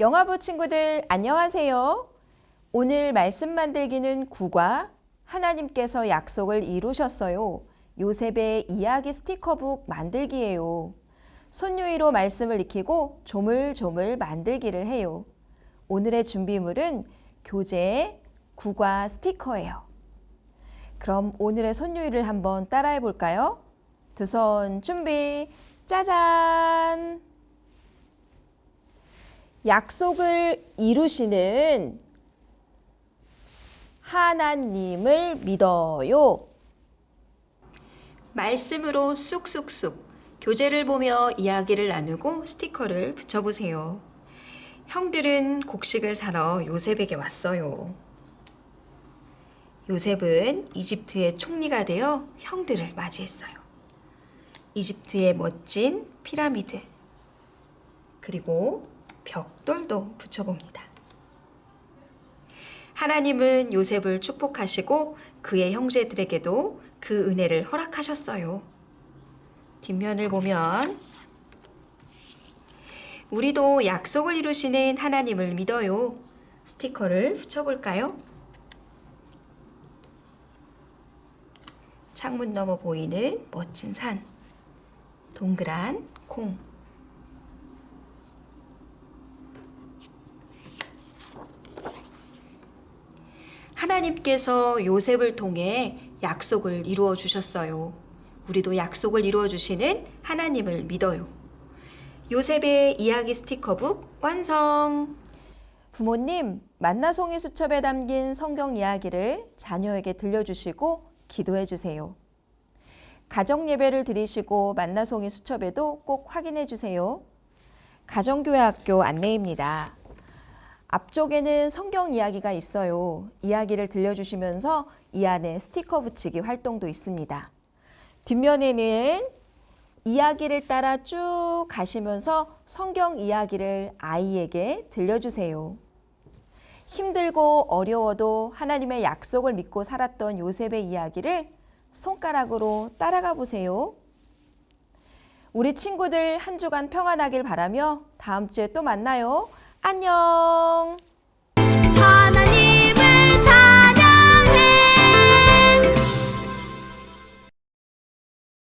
영화부 친구들 안녕하세요. 오늘 말씀 만들기는 구과 하나님께서 약속을 이루셨어요. 요셉의 이야기 스티커북 만들기예요. 손유이로 말씀을 익히고 조물조물 만들기를 해요. 오늘의 준비물은 교재, 구과 스티커예요. 그럼 오늘의 손유이를 한번 따라해 볼까요? 두 손 준비. 짜잔! 약속을 이루시는 하나님을 믿어요. 말씀으로 쑥쑥쑥 교재를 보며 이야기를 나누고 스티커를 붙여보세요. 형들은 곡식을 사러 요셉에게 왔어요. 요셉은 이집트의 총리가 되어 형들을 맞이했어요. 이집트의 멋진 피라미드, 그리고 벽돌도 붙여봅니다. 하나님은 요셉을 축복하시고 그의 형제들에게도 그 은혜를 허락하셨어요. 뒷면을 보면 우리도 약속을 이루시는 하나님을 믿어요. 스티커를 붙여볼까요? 창문 너머 보이는 멋진 산, 동그란 콩. 하나님께서 요셉을 통해 약속을 이루어 주셨어요. 우리도 약속을 이루어 주시는 하나님을 믿어요. 요셉의 이야기 스티커북 완성! 부모님, 만나송이 수첩에 담긴 성경 이야기를 자녀에게 들려주시고 기도해 주세요. 가정 예배를 드리시고 만나송이 수첩에도 꼭 확인해 주세요. 가정교회 학교 안내입니다. 앞쪽에는 성경 이야기가 있어요. 이야기를 들려주시면서 이 안에 스티커 붙이기 활동도 있습니다. 뒷면에는 이야기를 따라 쭉 가시면서 성경 이야기를 아이에게 들려주세요. 힘들고 어려워도 하나님의 약속을 믿고 살았던 요셉의 이야기를 손가락으로 따라가 보세요. 우리 친구들 한 주간 평안하길 바라며 다음 주에 또 만나요. 안녕!